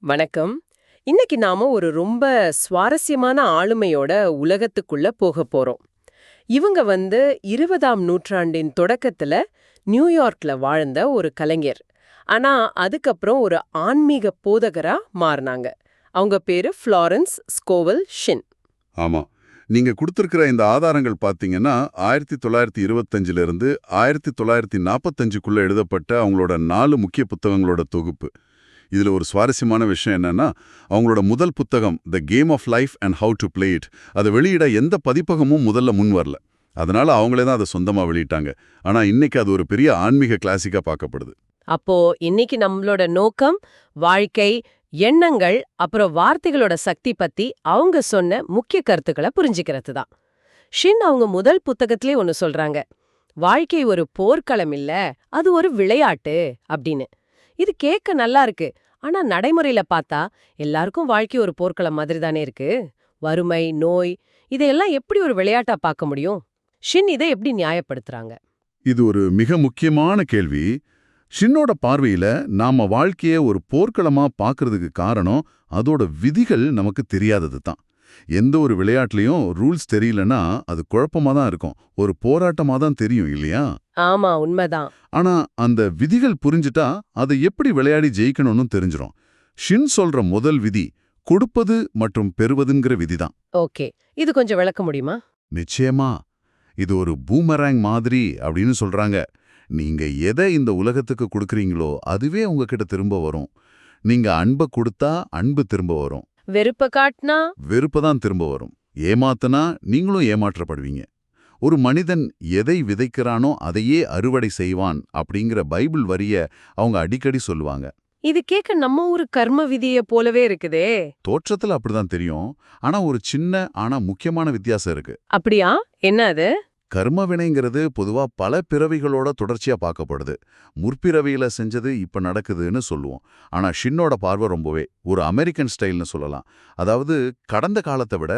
வணக்கம். இன்னைக்கு நாம ஒரு ரொம்ப சுவாரஸ்யமான ஆளுமையோட உலகத்துக்குள்ள போக போறோம். இவங்க வந்து இருபதாம் நூற்றாண்டின் தொடக்கத்துல நியூயார்க்ல வாழ்ந்த ஒரு கலைஞர். ஆனா அதுக்கப்புறம் ஒரு ஆன்மீக போதகரா மாறினாங்க. அவங்க பேரு ஃப்ளாரன்ஸ் ஸ்கோவல் ஷின். ஆமா. நீங்க கொடுத்திருக்கிற இந்த ஆதாரங்கள் பாத்தீங்கன்னா ஆயிரத்தி தொள்ளாயிரத்தி இருபத்தஞ்சிலிருந்து ஆயிரத்தி தொள்ளாயிரத்தி நாற்பத்தஞ்சுக்குள்ள எழுதப்பட்ட அவங்களோட நாலு முக்கிய புத்தகங்களோட தொகுப்பு. இதுல ஒரு சுவாரஸ்யமான விஷயம் என்னன்னா அவங்களோட முதல் புத்தகம் the game of life and how to play it அதை வெளியிட எந்த பதிப்பகமும் முதல்ல முன் வரல. அதனால அவங்களே தான் அதை சொந்தமா வெளியிட்டாங்க. ஆனா இன்னைக்கு அது ஒரு பெரிய ஆன்மீக கிளாசிக்கா பார்க்கப்படுது. அப்போ இன்னைக்கு நம்மளோட நோக்கம் வாழ்க்கை எண்ணங்கள் அப்புறம் வார்த்தைகளோட சக்தி பத்தி அவங்க சொன்ன முக்கிய கருத்துக்களை புரிஞ்சுக்கிறது தான். ஷின் அவங்க முதல் புத்தகத்திலே ஒன்று சொல்றாங்க வாழ்க்கை ஒரு போர்க்களம் இல்ல அது ஒரு விளையாட்டு அப்படின்னு. இது கேட்க நல்லா இருக்கு. ஆனா நடைமுறையில பார்த்தா எல்லாருக்கும் வாழ்க்கை ஒரு போர்க்களம் மாதிரி தானே இருக்கு. வறுமை நோய் இதையெல்லாம் எப்படி ஒரு விளையாட்டா பார்க்க முடியும்? ஷின் இதை எப்படி நியாயப்படுத்துறாங்க? இது ஒரு மிக முக்கியமான கேள்வி. ஷின்னோட பார்வையில நாம வாழ்க்கைய ஒரு போர்க்களமா பாக்குறதுக்கு காரணம் அதோட விதிகள் நமக்கு தெரியாதது தான். எந்த ஒரு விளையாட்டுலயும் ரூல்ஸ் தெரியலனா அது குழப்பமா தான் இருக்கும். ஒரு போராட்டமா தான் தெரியும் இல்லையா? ஆமா உண்மைதான். ஆனா அந்த விதிகள் புரிஞ்சிட்டா அதை எப்படி விளையாடி ஜெயிக்கணும்னு தெரிஞ்சிரும். ஷின் சொல்ற முதல் விதி கொடுப்பது மற்றும் பெறுவதுங்கிற விதிதான். ஓகே. இது கொஞ்சம் விளக்க முடியுமா? நிச்சயமா. இது ஒரு பூமராங் மாதிரி அப்படின்னு சொல்றாங்க. நீங்க எதை இந்த உலகத்துக்கு கொடுக்கறீங்களோ அதுவே உங்ககிட்ட திரும்ப வரும். நீங்க அன்பை கொடுத்தா அன்பு திரும்ப வரும். வெறுப்ப காட்டினா? வெறுப்பு தான் திரும்ப வரும். ஏமாத்துனா நீங்களும் ஏமாற்றப்படுவீங்க. ஒரு மனிதன் எதை விதைக்கிறானோ அதையே அறுவடை செய்வான் அப்படிங்கிற பைபிள் வரிய அவங்க அடிக்கடி சொல்லுவாங்க. இது கேட்க நம்ம ஊரு கர்ம விதிய போலவே இருக்குதே. தோற்றத்துல அப்படிதான் தெரியும். ஆனா ஒரு சின்ன ஆனா முக்கியமான வித்தியாசம் இருக்கு. அப்படியா? என்ன அது? கர்ம வினைங்கிறது பொதுவா பல பிறவிகளோட தொடர்ச்சியா பார்க்கப்படுது. முற்பிறவியில செஞ்சது இப்ப நடக்குதுன்னு சொல்லுவோம். ஆனா ஷின்னோட பார்வை ரொம்பவே ஒரு அமெரிக்கன் ஸ்டைல்னு சொல்லலாம். அதாவது கடந்த காலத்தை விட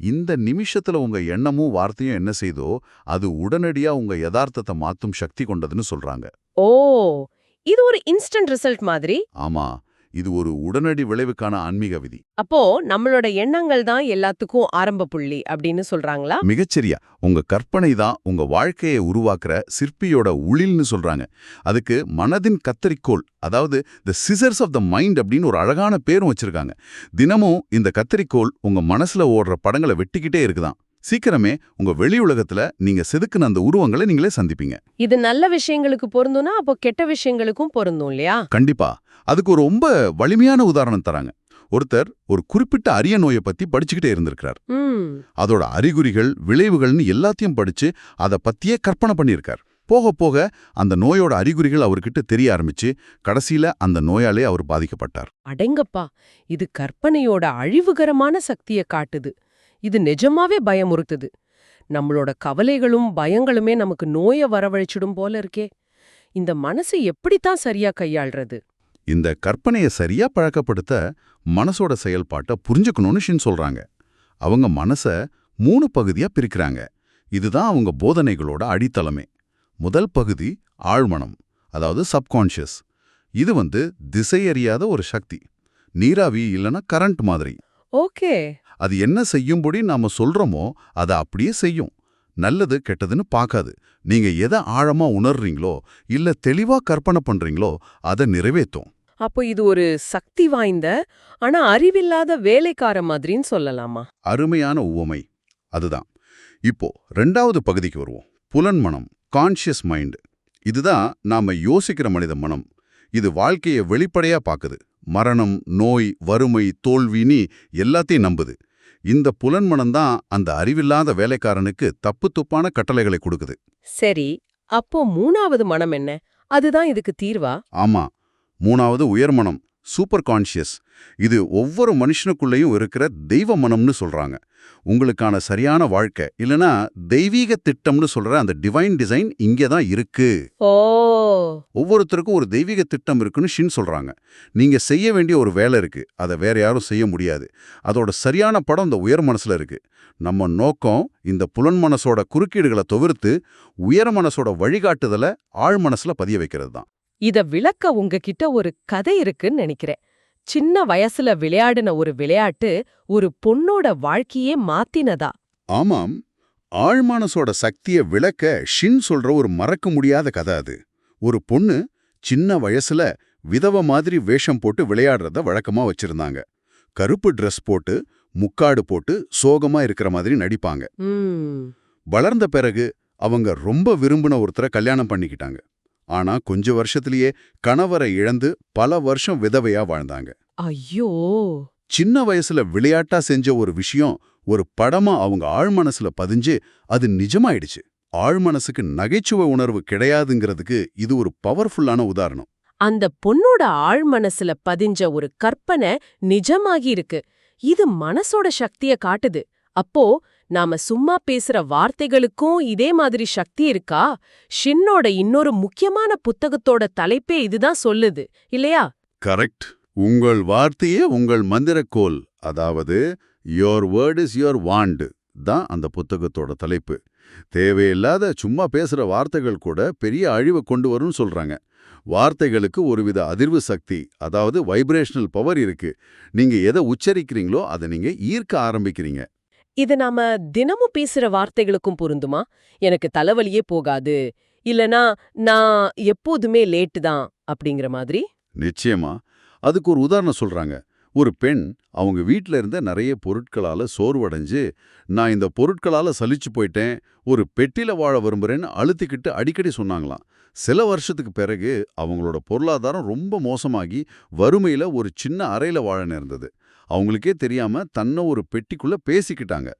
இந்த நிமிஷத்துல உங்க எண்ணமும் வார்த்தையும் என்ன செய்தோ அது உடனடியா உங்க யதார்த்தத்தை மாத்தும் சக்தி கொண்டதுன்னு சொல்றாங்க. ஓ! இது ஒரு இன்ஸ்டன்ட் ரிசல்ட் மாதிரி? ஆமா. இது ஒரு உடனடி விளைவுக்கான ஆன்மீக விதி. அப்போ நம்மளோட எண்ணங்கள் தான் எல்லாத்துக்கும் ஆரம்ப புள்ளி அப்படின்னு சொல்றாங்களா? மிகச்சரியா. உங்க கற்பனை தான் உங்க வாழ்க்கையை உருவாக்குற சிற்பியோட உளில்னு சொல்றாங்க. அதுக்கு மனதின் கத்தரிக்கோல் அதாவது the scissors of the mind அப்படின்னு ஒரு அழகான பேரும் வச்சிருக்காங்க. தினமும் இந்த கத்தரிக்கோல் உங்க மனசுல ஓடுற படங்களை வெட்டிக்கிட்டே இருக்குதாம் சீக்கிரமே உங்க வெளி உலகத்துல நீங்க செதுக்குன அந்த உருவங்களை நீங்களே சந்திப்பீங்க. இது நல்ல விஷயங்களுக்கு பொருந்தும்னா அப்போ கெட்ட விஷயங்களுக்கும் பொருந்தும் இல்லையா? கண்டிப்பா. அதுக்கு ஒரு ரொம்ப வலிமையான உதாரணம் தராங்க. ஒருத்தர் ஒரு குறிப்பிட்ட அரிய நோயை பத்தி படிச்சுக்கிட்டே இருந்திருக்கிறார். அதோட அறிகுறிகள் விளைவுகள்னு எல்லாத்தையும் படிச்சு அதை பத்தியே கற்பனை பண்ணியிருக்கார். போக போக அந்த நோயோட அறிகுறிகள் அவர்கிட்ட தெரிய ஆரம்பிச்சு கடைசியில அந்த நோயாலே அவர் பாதிக்கப்பட்டார். அடெங்கப்பா! இது கற்பனையோட அழிவுகரமான சக்திய காட்டுது. இது நிஜமாவே பயமுறுத்துது. நம்மளோட கவலைகளும் பயங்களுமே நமக்கு நோய வரவழைச்சிடும் போல இருக்கே. இந்த மனசு எப்படித்தான் சரியா கையாள்றது? இந்த கற்பனையை சரியா பழக்கப்படுத்த மனசோட செயல்பாட்டை புரிஞ்சுக்கணும்னு ஷின் சொல்றாங்க. அவங்க மனச மூணு பகுதியா பிரிக்கிறாங்க. இதுதான் அவங்க போதனைகளோட அடித்தளமே. முதல் பகுதி ஆழ்மனம் அதாவது சப்கான்ஷியஸ் இது வந்து திசையறியாத ஒரு சக்தி. நீராவி இல்லைன்னா கரண்ட் மாதிரி. ஓகே. அது என்ன செய்யும்படி நாம சொல்றோமோ அதை அப்படியே செய்யும். நல்லது கெட்டதுன்னு பார்க்காது. நீங்க எதை ஆழமா உணர்றீங்களோ இல்ல தெளிவா கற்பனை பண்றீங்களோ அதை நிறைவேற்றும். அப்போ இது ஒரு சக்தி வாய்ந்த ஆனா அறிவில்லாத வேலைக்கார மாதிரின்னு சொல்லலாமா? அருமையான உவமை. அதுதான். இப்போ ரெண்டாவது பகுதிக்கு வருவோம். புலன் மனம் கான்ஷியஸ் மைண்ட் இதுதான் நாம யோசிக்கிற மனித மனம். இது வாழ்க்கையை வெளிப்படையா பாக்குது மரணம் நோய் வறுமை தோல்வின்னு எல்லாத்தையும் நம்புது. இந்த புலன் மனம்தான் அந்த அறிவில்லாத வேலைக்காரனுக்கு தப்பு துப்பான கட்டளைகளை கொடுக்குது. சரி அப்போ மூணாவது மனம் என்ன? அதுதான் இதுக்கு தீர்வா? ஆமா மூணாவது உயர்மனம் சூப்பர் கான்ஷியஸ். இது ஒவ்வொரு மனுஷனுக்குள்ளேயும் இருக்கிற தெய்வ மனம்னு சொல்றாங்க. உங்களுக்கான சரியான வாழ்க்கை இல்லனா தெய்வீக திட்டம்னு சொல்ற அந்த டிவைன் டிசைன் இங்கே தான் இருக்கு. ஓ. ஒவ்வொருத்தருக்கும் ஒரு தெய்வீக திட்டம் இருக்குன்னு ஷின் சொல்றாங்க. நீங்க செய்ய வேண்டிய ஒரு வேலை இருக்கு. அதை வேற யாரும் செய்ய முடியாது. அதோட சரியான படம் இந்த உயர் மனசுல இருக்கு. நம்ம நோக்கம் இந்த புலன் மனசோட குறுக்கீடுகளை தவிர்த்து உயர் மனசோட வழிகாட்டுதலை ஆழ் மனசுல பதிய வைக்கிறது தான். இத விளக்க உங்ககிட்ட ஒரு கதை இருக்குன்னு நினைக்கிறேன். சின்ன வயசுல விளையாடின ஒரு விளையாட்டு ஒரு பொண்ணோட வாழ்க்கையே மாத்தினதா? ஆமாம். ஆழ்மானசோட சக்திய விளக்க ஷின் சொல்ற ஒரு மறக்க முடியாத கதை அது. ஒரு பொண்ணு சின்ன வயசுல விதவ மாதிரி வேஷம் போட்டு விளையாடுறத வழக்கமா வச்சிருந்தாங்க. கருப்பு Dress போட்டு முக்காடு போட்டு சோகமா இருக்கிற மாதிரி நடிப்பாங்க. வளர்ந்த பிறகு அவங்க ரொம்ப விரும்பின ஒருத்தரை கல்யாணம் பண்ணிக்கிட்டாங்க. ஆனா கொஞ்ச வருஷத்திலேயே கணவரை இழந்து பல வருஷம் விதவையா வாழ்ந்தாங்க. ஐயோ! சின்ன வயசுல விளையாட்டா செஞ்ச ஒரு விஷயம் ஒரு படமா அவங்க ஆழ்மனசுல பதிஞ்சு அது நிஜமாயிடுச்சு. ஆழ்மனசுக்கு நகைச்சுவை உணர்வு கிடையாதுங்கிறதுக்கு இது ஒரு பவர்ஃபுல்லான உதாரணம். அந்த பொண்ணோட ஆழ் மனசுல பதிஞ்ச ஒரு கற்பனை நிஜமாகி இருக்கு. இது மனசோட சக்திய காட்டுது. அப்போ நாம சும்மா பேசுற வார்த்தைகளுக்கும் இதே மாதிரி சக்தி இருக்கா? ஷின்னோட இன்னொரு முக்கியமான புத்தகத்தோட தலைப்பே இதுதான் சொல்லுது இல்லையா? கரெக்ட். உங்கள் வார்த்தையே உங்கள் மந்திரக்கோல் அதாவது யோர் வேர்ட் இஸ் யோர் வாண்டு தான் அந்த புத்தகத்தோட தலைப்பு. தேவையில்லாத சும்மா பேசுற வார்த்தைகள் கூட பெரிய அழிவை கொண்டு வரும்னு சொல்றாங்க. வார்த்தைகளுக்கு ஒருவித அதிர்வு சக்தி அதாவது வைப்ரேஷனல் பவர் இருக்கு. நீங்க எதை உச்சரிக்கிறீங்களோ அதை நீங்க ஈர்க்க ஆரம்பிக்கிறீங்க. இது நாம தினமும் பேசுற வார்த்தைகளுக்கும் பொருந்துமா? எனக்கு தலைவலியே போகாது. இல்லனா நான் எப்போதுமே லேட்டு தான் அப்படிங்கிற மாதிரி? நிச்சயமா. அதுக்கு ஒரு உதாரணம் சொல்றாங்க. ஒரு பெண் அவங்க வீட்டில இருந்த நிறைய பொருட்களால சோர்வடைஞ்சு நான் இந்த பொருட்களால சலிச்சு போயிட்டேன். ஒரு பெட்டில வாழ விரும்புறேன்னு அழுத்திக்கிட்டு அடிக்கடி சொன்னாங்களாம். சில வருஷத்துக்கு பிறகு அவங்களோட பொருளாதாரம் ரொம்ப மோசமாகி வறுமையில ஒரு சின்ன அறையில வாழ நேர்ந்தது. அவங்களுக்கே தெரியாம தன்னை ஒரு பெட்டிக்குள்ள பேசிக்கிட்டாங்க.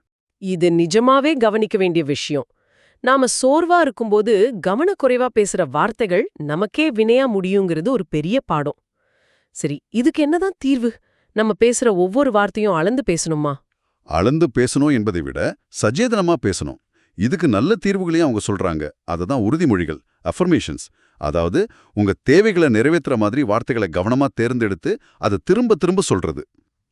இது நிஜமாவே கவனிக்க வேண்டிய விஷயம். நாம சோர்வா இருக்கும்போது கவனக்குறைவா பேசுற வார்த்தைகள் நமக்கே வினையா முடியுங்கிறது ஒரு பெரிய பாடம். சரி இதுக்கு என்னதான் தீர்வு? நம்ம பேசுற ஒவ்வொரு வார்த்தையும் அளந்து பேசணுமா? அளந்து பேசணும் என்பதை விட சச்சேதனமா பேசணும். இதுக்கு நல்ல தீர்வுகளையும் அவங்க சொல்றாங்க. அதுதான் உறுதிமொழிகள் அஃபர்மேஷன்ஸ் அதாவது உங்க தேவைகளை நிறைவேத்துற மாதிரி வார்த்தைகளை கவனமா தேர்ந்தெடுத்து அதை திரும்ப திரும்ப சொல்றது.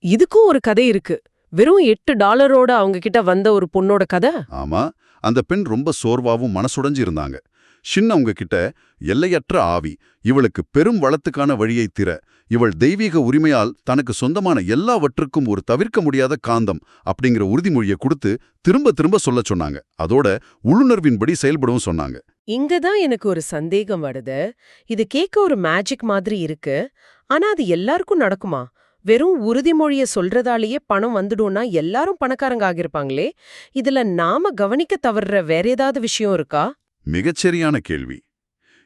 இதுக்கும் ஒரு கதை இருக்கு. வெறும் எட்டு டாலரோட அவங்க கிட்ட வந்த ஒரு பொண்ணோட கதை? ஆமா. அந்த பெண் ரொம்ப சோர்வாவும் மனசுடைஞ்சு இருந்தாங்க. ஷின் அவங்க கிட்ட எல்லையற்ற ஆவி இவளுக்கு பெரும் வளத்துக்கான வழியை திற இவள் தெய்வீக உரிமையால் தனக்கு சொந்தமான எல்லாவற்றுக்கும் ஒரு தவிர்க்க முடியாத காந்தம் அப்படிங்கிற உறுதிமொழியை கொடுத்து திரும்ப திரும்ப சொல்லச் சொன்னாங்க. அதோட உள்ளுணர்வின்படி செயல்படவும் சொன்னாங்க. இங்கதான் எனக்கு ஒரு சந்தேகம் வருது. இது கேட்க ஒரு மேஜிக் மாதிரி இருக்கு. ஆனா அது எல்லாருக்கும் நடக்குமா? வெறும் உறுதிமொழிய சொல்றதாலேயே பணம் வந்துடும்னா எல்லாரும் பணக்காரங்க ஆகிருப்பாங்களே இதுல நாம கவனிக்க தவறுற வேற ஏதாவது விஷயம் இருக்கா? மிகச்சரியான கேள்வி.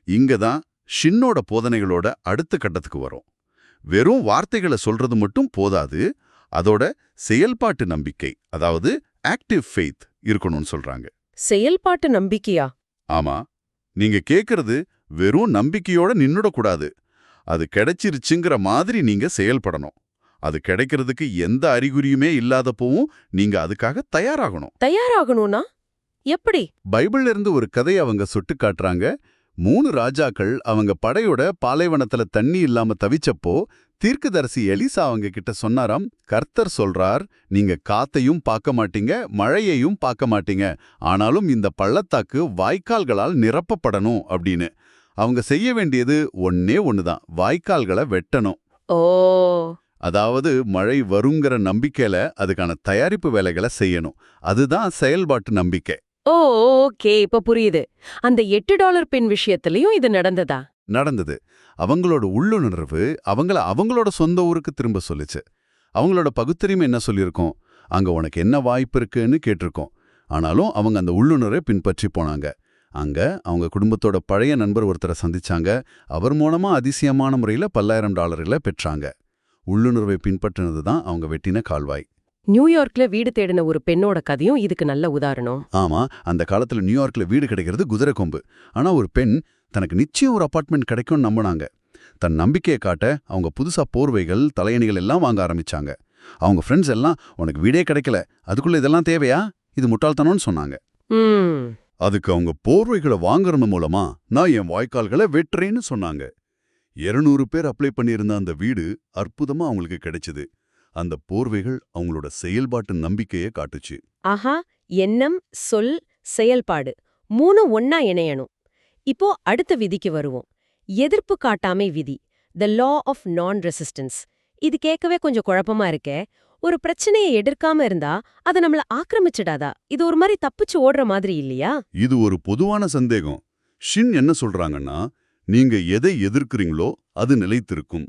இங்க தான் ஷின்னோட போதனைகளோட அடுத்த கட்டத்துக்கு வரும். வெறும் வார்த்தைகளை சொல்றது மட்டும் போதாது அதோட செயல்பாட்டு நம்பிக்கை அதாவது ஆக்டிவ் ஃபெய்த் இருக்கணும்னு சொல்றாங்க. செயல்பாட்டு நம்பிக்கையா? ஆமா. நீங்க கேக்குறது வெறும் நம்பிக்கையோட நின்னுடக்கூடாது. அது கிடைச்சிருச்சுங்கிற மாதிரி நீங்க செயல்படணும். அது கிடைக்கிறதுக்கு எந்த அறிகுறியுமே இல்லாதப்பவும் நீங்க அதுக்காக தயாராகணும். தயாராகணும்னா? எப்படி? பைபிள்ல இருந்து ஒரு கதையை அவங்க சுட்டு காட்டுறாங்க. மூணு ராஜாக்கள் அவங்க படையோட பாலைவனத்துல தண்ணி இல்லாம தவிச்சப்போ தீர்க்கதரிசி எலிசா அவங்க கிட்ட சொன்னாராம் கர்த்தர் சொல்றார் நீங்க காத்தையும் பார்க்க மாட்டீங்க மழையையும் பார்க்க மாட்டீங்க. ஆனாலும் இந்த பள்ளத்தாக்கு வாய்க்கால்களால் நிரப்பப்படணும் அப்படின்னு. அவங்க செய்ய வேண்டியது ஒன்னே ஒண்ணுதான் வாய்க்கால்களை வெட்டணும். ஓ! அதாவது மழை வருங்கிற நம்பிக்கையில அதுக்கான தயாரிப்பு வேலைகளை செய்யணும். அதுதான் செயல்பாட்டு நம்பிக்கை. Oh okay. இப்ப புரியுது. அந்த எட்டு டாலர் பெண் விஷயத்திலயும் இது நடந்ததா? நடந்தது. அவங்களோட உள்ளுணர்வு அவங்கள அவங்களோட சொந்த ஊருக்கு திரும்ப சொல்லுச்சு. அவங்களோட பகுத்தறிவு என்ன சொல்லியிருக்கோம்? அங்க உனக்கு என்ன வாய்ப்பு இருக்குன்னு கேட்டிருக்கோம். ஆனாலும் அவங்க அந்த உள்ளுணரை பின்பற்றி போனாங்க. அங்க அவங்க குடும்பத்தோட பழைய நண்பர் ஒருத்தரை சந்திச்சாங்க. அவர் மூலமா அதிசயமான முறையில பல்லாயிரம் டாலர்களை பெற்றாங்க. உள்ளுணர்வை பின்பற்றினது தான் அவங்க வெட்டின கால்வாய். நியூயார்க்ல வீடு தேடின ஒரு பெண்ணோட கதையும் இதுக்கு நல்ல உதாரணம். ஆமா அந்த காலத்துல நியூயார்க்ல வீடு கிடைக்கிறது குதிரை கொம்பு. ஆனா ஒரு பெண் தனக்கு நிச்சயம் ஒரு அபார்ட்மெண்ட் கிடைக்கும்னு நம்பினாங்க. தன் நம்பிக்கையை காட்ட அவங்க புதுசா போர்வைகள் தலையணிகள் எல்லாம் வாங்க ஆரம்பிச்சாங்க. அவங்க ஃப்ரெண்ட்ஸ் எல்லாம் உனக்கு வீடே கிடைக்கல அதுக்குள்ள இதெல்லாம் தேவையா? இது முட்டாள்தனம்னு சொன்னாங்க. அதுக்கு அவங்க போர்வைகளை வாங்குறது மூலமா நான் என் வாய்க்கால்களை வெட்டுறேன்னு சொன்னாங்க. 200 பேர் அப்ளை பண்ணியிருந்த அந்த வீடு அற்புதமா அவங்களுக்கு கிடைச்சது. அந்த போர்வைகள் அவங்களோட செயல்பாட்டு நம்பிக்கையை காட்டுச்சு. ஆஹா எண்ணம் சொல் செயல்பாடு மூணு ஒன்னா இணையணும். இப்போ அடுத்த விதிக்கு வருவோம். எதிர்ப்பு காட்டாமை விதி த லா ஆஃப் நான் ரெசிஸ்டன்ஸ் இது கேட்கவே கொஞ்சம் குழப்பமா இருக்கே. ஒரு பிரச்சனையை எதிர்க்காம இருந்தா அது நம்மள ஆக்கிரமிச்சிடாதா? இது ஒரு மாதிரி தப்பிச்சு ஓடுற மாதிரி இல்லையா? இது ஒரு பொதுவான சந்தேகம். ஷின் என்ன சொல்றாங்கன்னா நீங்க எதை எதிர்க்கிறீங்களோ அது நிலைத்திருக்கும்.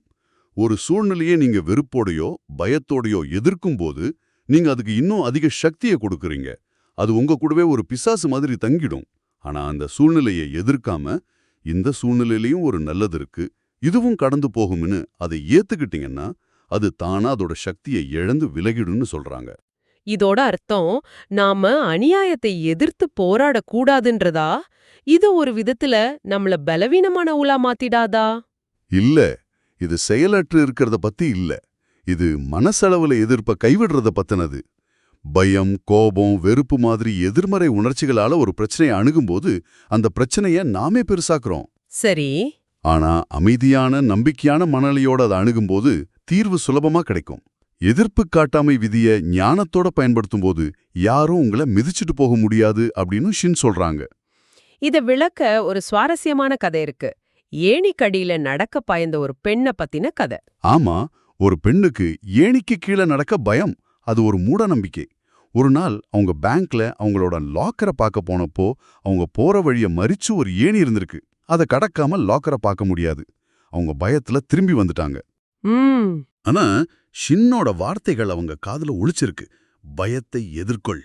ஒரு சூழ்நிலையை நீங்க வெறுப்போடையோ பயத்தோடையோ எதிர்க்கும் போது நீங்க அதுக்கு இன்னும் அதிக சக்தியை கொடுக்குறீங்க. அது உங்க கூடவே ஒரு பிசாசு மாதிரி தங்கிடும். ஆனா அந்த சூழ்நிலையை எதிர்க்காம இந்த சூழ்நிலையிலயும் ஒரு நல்லது இருக்கு. இதுவும் கடந்து போகும்னு அதை ஏத்துக்கிட்டீங்கன்னா அது தானா அதோட சக்தியை இழந்து விலகிடும்னு சொல்றாங்க. இதோட அர்த்தம் நாம அநியாயத்தை எதிர்த்து போராடக்கூடாதுன்றதா? இது ஒரு விதத்துல நம்மள பலவீனமானவளா மாத்திடாதா? இல்ல. இது செயலற்று இருக்கிறத பத்தி இல்ல. இது மனசளவுல எதிர்ப்ப கைவிடுறத பத்தினது. பயம் கோபம் வெறுப்பு மாதிரி எதிர்மறை உணர்ச்சிகளால ஒரு பிரச்சனையை அணுகும்போது அந்த பிரச்சனைய நாமே பெருசாக்குறோம். சரி. ஆனா அமைதியான நம்பிக்கையான மனநிலையோட அதை அணுகும்போது தீர்வு சுலபமா கிடைக்கும். எதிர்ப்பு காட்டாமை விதிய ஞானத்தோட பயன்படுத்தும்போது யாரும் உங்களை மிதிச்சிட்டு போக முடியாது அப்படின்னு ஷின் சொல்றாங்க. இத விளக்க ஒரு சுவாரஸ்யமான கதை இருக்கு. ஏணிக்கடியில நடக்க பாய்ந்த ஒரு பெண்ண பத்தின கதை. ஆமா ஒரு பெண்ணுக்கு ஏணிக்கு கீழே நடக்க பயம் அது ஒரு மூட நம்பிக்கை ஒரு நாள் அவங்க பேங்க்ல அவங்களோட லாக்கரை பார்க்க போனப்போ அவங்க போற வழிய மறிச்சு ஒரு ஏணி இருந்திருக்கு. அதை கடக்காம லாக்கரை பார்க்க முடியாது. அவங்க பயத்துல திரும்பி வந்துட்டாங்க. ம். ஆனா ஷின்னோட வார்த்தைகள் அவங்க காதுல ஒளிச்சிருக்கு. பயத்தை எதிர்கொள்.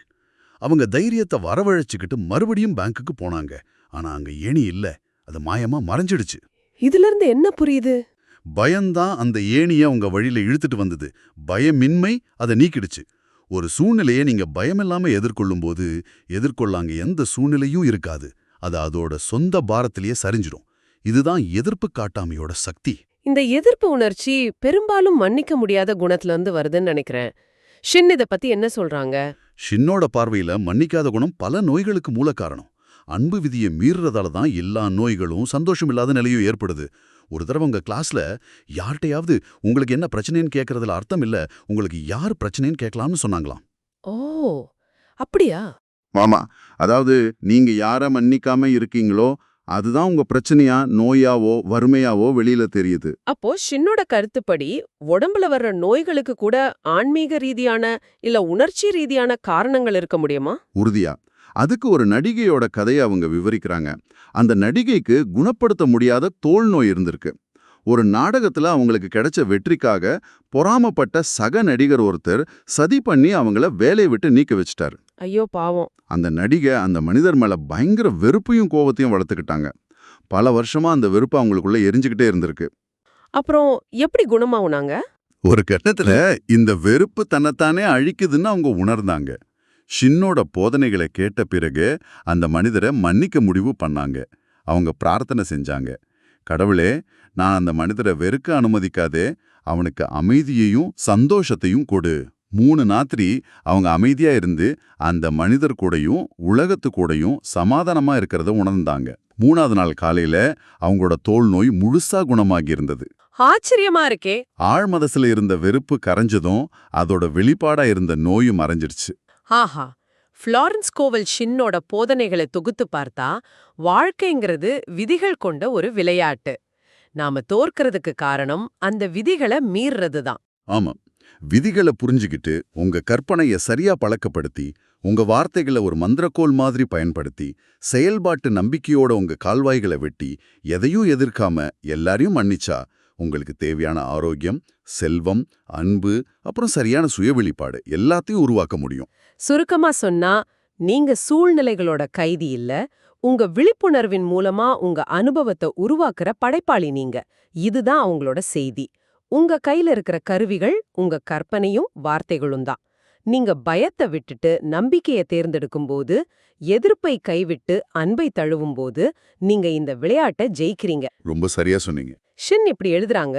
அவங்க தைரியத்தை வரவழைச்சுக்கிட்டு மறுபடியும் பேங்க்குக்கு போனாங்க. ஆனா அங்க ஏணி இல்ல. அது மாயமா மறைஞ்சிடுச்சு. இதுல இருந்து என்ன புரியுது? பயம்தான் அந்த ஏணிய உங்க வழியில இழுத்துட்டு வந்தது. பயமின்மை அதை நீக்கிடுச்சு. ஒரு சூழ்நிலையை நீங்க பயமில்லாம எதிர்கொள்ளும்போது எதிர்கொள்ளாங்க எந்த சூழ்நிலையும் இருக்காது. அது அதோட சொந்த பாரத்திலேயே சரிஞ்சிடும் இதுதான் எதிர்ப்பு காட்டாமையோட சக்தி. இந்த எதிர்ப்பு உணர்ச்சி பெரும்பாலும் மன்னிக்க முடியாத குணத்துல இருந்து வருதுன்னு நினைக்கிறேன். ஷின் இத பத்தி என்ன சொல்றாங்க? ஷின்னோட பார்வையில மன்னிக்காத குணம் பல நோய்களுக்கு மூல காரணம். அன்பு விதியை மீறுறதால தான் எல்லா நோய்களும் சந்தோஷம் இல்லாத நிலையும் ஏற்படுது. ஒரு தடவை உங்க கிளாஸ்ல யார்கிட்டயாவது உங்களுக்கு என்ன பிரச்சனைன்னு கேட்கறதுல அர்த்தம் இல்ல உங்களுக்கு யார் பிரச்சனைன்னு கேட்கலாம்னு சொன்னாங்களாம்? ஓ அப்படியா? ஆமா. அதாவது நீங்க யார மன்னிக்காம இருக்கீங்களோ அதுதான் உங்க பிரச்சனையா நோயாவோ வறுமையாவோ வெளியில தெரியுது. அப்போ ஷின்னோட கருத்துப்படி உடம்புல வர்ற நோய்களுக்கு கூட ஆன்மீக ரீதியான இல்ல உணர்ச்சி ரீதியான காரணங்கள் இருக்க முடியுமா? உறுதியா. அதுக்கு ஒரு நடிகையோட கதையை அவங்க விவரிக்கிறாங்க. அந்த நடிகைக்கு குணப்படுத்த முடியாத தோல் நோய் இருந்திருக்கு. ஒரு நாடகத்துல அவங்களுக்கு கிடைச்ச வெற்றிக்காக பொறாமப்பட்ட சக நடிகர் ஒருத்தர் சதி பண்ணி அவங்கள வேலையை விட்டு நீக்க வச்சிட்டாரு. ஐயோ பாவம். அந்த நடிகை அந்த மனிதர் மேல பயங்கர வெறுப்பையும் கோவத்தையும் வளர்த்துக்கிட்டாங்க. பல வருஷமா அந்த வெறுப்பு அவங்களுக்குள்ள எரிஞ்சுக்கிட்டே இருந்திருக்கு. அப்புறம் எப்படி குணமாவுனாங்க? ஒரு கட்டத்துல இந்த வெறுப்பு தன்னைத்தானே அழிக்குதுன்னு அவங்க உணர்ந்தாங்க. ஷின்னோட போதனைகளை கேட்ட பிறகு அந்த மனிதரை மன்னிக்க முடிவு பண்ணாங்க. அவங்க பிரார்த்தனை செஞ்சாங்க. கடவுளே நான் அந்த மனிதரை வெறுக்க அனுமதிக்காதே அவனுக்கு அமைதியையும் சந்தோஷத்தையும் கொடு. மூணு நாத்திரி அவங்க அமைதியா இருந்து அந்த மனிதர் கூடயும் உலகத்து கூடயும் சமாதானமா இருக்கிறத உணர்ந்தாங்க. மூணாவது நாள் காலையில அவங்களோட தோல் நோய் முழுசா குணமாகி இருந்தது. ஆச்சரியமா இருக்கே. ஆழ்மனசுல இருந்த வெறுப்பு கரைஞ்சதும் அதோட வெளிப்பாடா இருந்த நோயும் மறைஞ்சிருச்சு. ஆஹா. ஃப்ளாரன்ஸ் கோவல் ஷின்னோட போதனைகளை தொகுத்து பார்த்தா வாழ்க்கைங்கிறது விதிகள் கொண்ட ஒரு விளையாட்டு. நாம தோற்கிறதுக்கு காரணம் அந்த விதிகளை மீறுறது தான் ஆமா. விதிகளை புரிஞ்சுக்கிட்டு உங்க கற்பனைய சரியா பழக்கப்படுத்தி உங்க வார்த்தைகளை ஒரு மந்திரக்கோல் மாதிரி பயன்படுத்தி செயல்பாட்டு நம்பிக்கையோட உங்க கால்வாய்களை வெட்டி எதையும் எதிர்க்காம எல்லாரையும் மன்னிச்சா உங்களுக்கு தேவையான ஆரோக்கியம் செல்வம் அன்பு அப்புறம் சரியான சுய வெளிப்பாடு எல்லாத்தையும் உருவாக்க முடியும். சுருக்கமா சொன்னா நீங்க சூழ்நிலைகளோட கைதி இல்ல உங்க விழிப்புணர்வின் மூலமா உங்க அனுபவத்தை உருவாக்குற படைப்பாளி நீங்க. இதுதான் அவங்களோட செய்தி. உங்க கையில இருக்கிற கருவிகள் உங்க கற்பனையும் வார்த்தைகளும் தான் நீங்க பயத்தை விட்டுட்டு நம்பிக்கையை தேர்ந்தெடுக்கும் போது எதிர்ப்பை கைவிட்டு அன்பை தழுவும் போது நீங்க இந்த விளையாட்டை ஜெயிக்கிறீங்க. ரொம்ப சரியா சொன்னீங்க. ஷின் இப்படி எழுதுறாங்க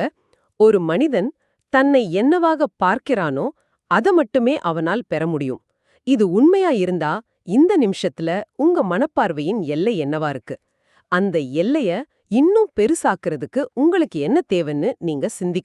ஒரு மனிதன் தன்னை என்னவாக பார்க்கிறானோ அத மட்டுமே அவனால் பெற முடியும். இது உண்மையா இருந்தா இந்த நிமிஷத்துல உங்க மனப்பார்வையின் எல்லை என்னவா இருக்கு? அந்த எல்லைய இன்னும் பெருசாக்குறதுக்கு உங்களுக்கு என்ன தேவைன்னு நீங்க சிந்தி